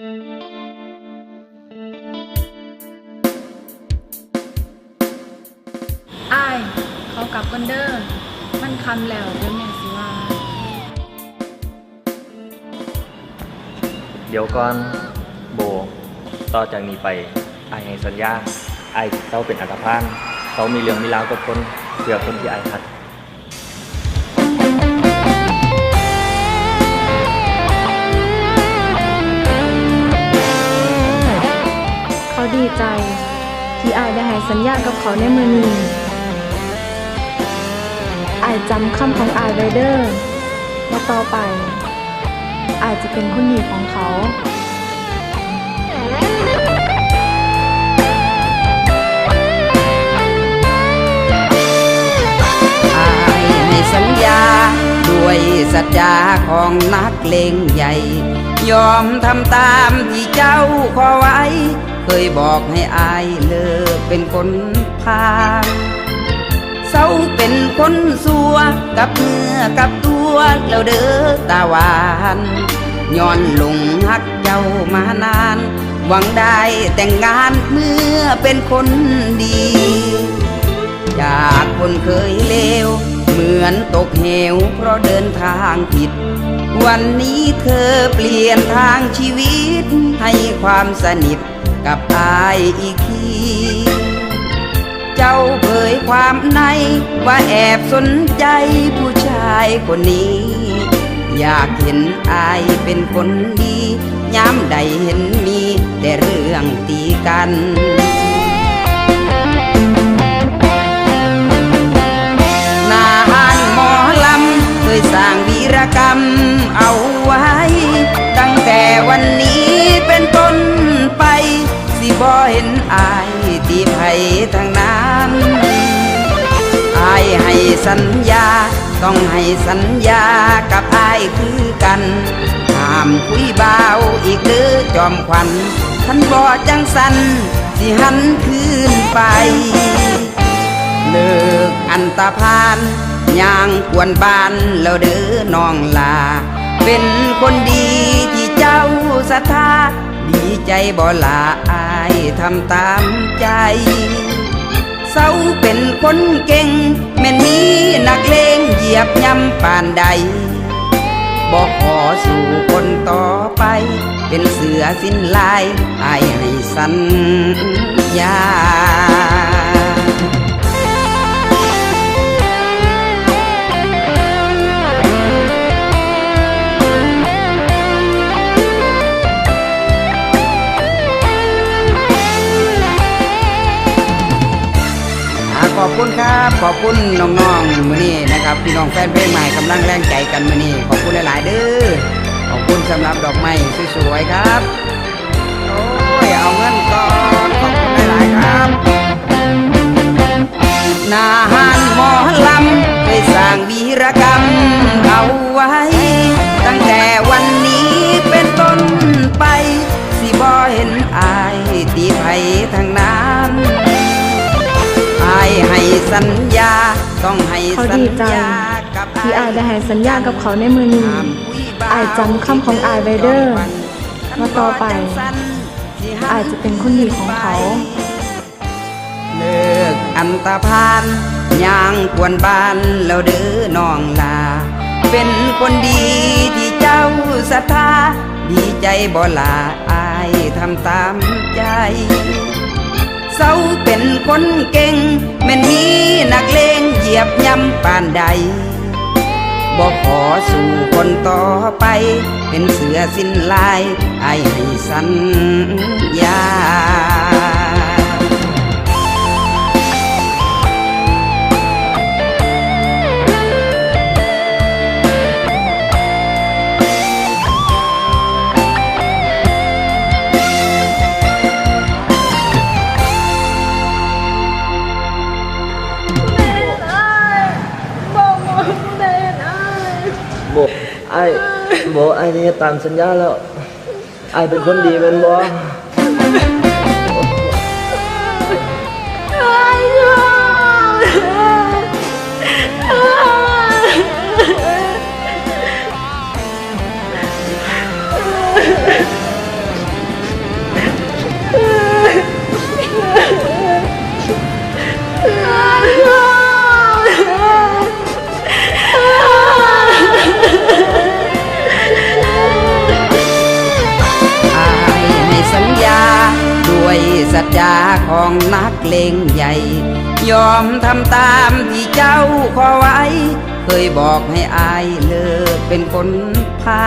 อ้ายเขากลับกันเด้อ มันคำแล้วเดี๋ยวแม่สิว่า เดี๋ยวก่อนโบ ต่อจากนี้ไปไอายให้สัญญาไอายสิเต้าเป็นอัตภานเขามีเรื่องมีราวกับคนเพื่อคนที่ไอายหัก สัญญากับเขาในมือนี้อายจำคำของอายไวเด้อว่าต่อไป อายจะเป็นคนดีของเขาอายให้สัญญา ด้วยสัจจาของนักเลงใหญ่ ยอมทำตามที่เจ้าขอไว้ เคยบอกให้อายเลิกเป็นคนพาเศร้าเป็นคนสัวกับเนื้อกับตัวแล้วเด้อตาหวานย้อนหลงหักเจ้ามานาน หวังได้แต่งงานเมื่อเป็นคนดี จากคนเคยเลว เหมือนตกเหวเพราะเดินทางผิด วันนี้เธอเปลี่ยนทางชีวิตให้ความสนิท กับอายอีกที เจ้าเผยความในว่าแอบสนใจผู้ชายคนนี้ อยากเห็นอายเป็นคนดี ย้ำใดเห็นมีแต่เรื่องตีกัน อายตีไผทางนั้นอายให้สัญญา ต้องให้สัญญากับอายคือกันห้ามคุยเบาอีกเด้อจอมขวัญท่านบ่จังสันสิหันคืนไป เลิกอันตาพานย่างกวนบ้านแล้วเด้อน้องลา เป็นคนดีที่เจ้าศรัทธาดีใจบ่ลาอา ทำตามใจเศร้าเป็นคนเก่ง แม่นมีนักเลงเหยียบย่ำปานใด บอกขอสู่คนต่อไป เป็นเสือสิ้นลายอายให้สัญญา อ่าขอบคุณครับ ขอบคุณน้องๆมือนี้นะครับพี่น้องแฟนเพลงใหม่กำลังแรงใจกันมือนี้ขอบคุณหลายๆเด้อขอบคุณสำหรับดอกไม้สวยๆครับโอ้ยเอาเงินก่อนขอบคุณหลายๆครับนาหานหมอลำเคยสร้างวีรกรรมเอาไว้ ตั้งแต่วันนี้เป็นต้นไป สิบ่เห็นอายตีไผ สัญญาต้องให้เขาสัญดีใจญากับที่อายได้ให้สัญญากับเขาในมือนี้อายจำคำของอายไว้เด้อว่าต่อไปอายจะเป็นคนดีของเขา เลิกอันตาพานย่างกวนบ้านแล้วเด้อน้องลา เป็นคนดีที่เจ้าศรัทธาดีใจบ่ลาอายทำตามใจเศร้าเป็นคนเก่ง ปานใดบอกขอสู่คนต่อไป เป็นเสือสิ้นลายไอให้สัญ ไอายโบไอ้นี่ตามสัญญาแล้วไอ้เป็นคนดีเป็นบ่อ งนักเลงใหญ่ ยอมทำตามที่เจ้าขอไว้ เคยบอกให้อายเลิกเป็นคนพา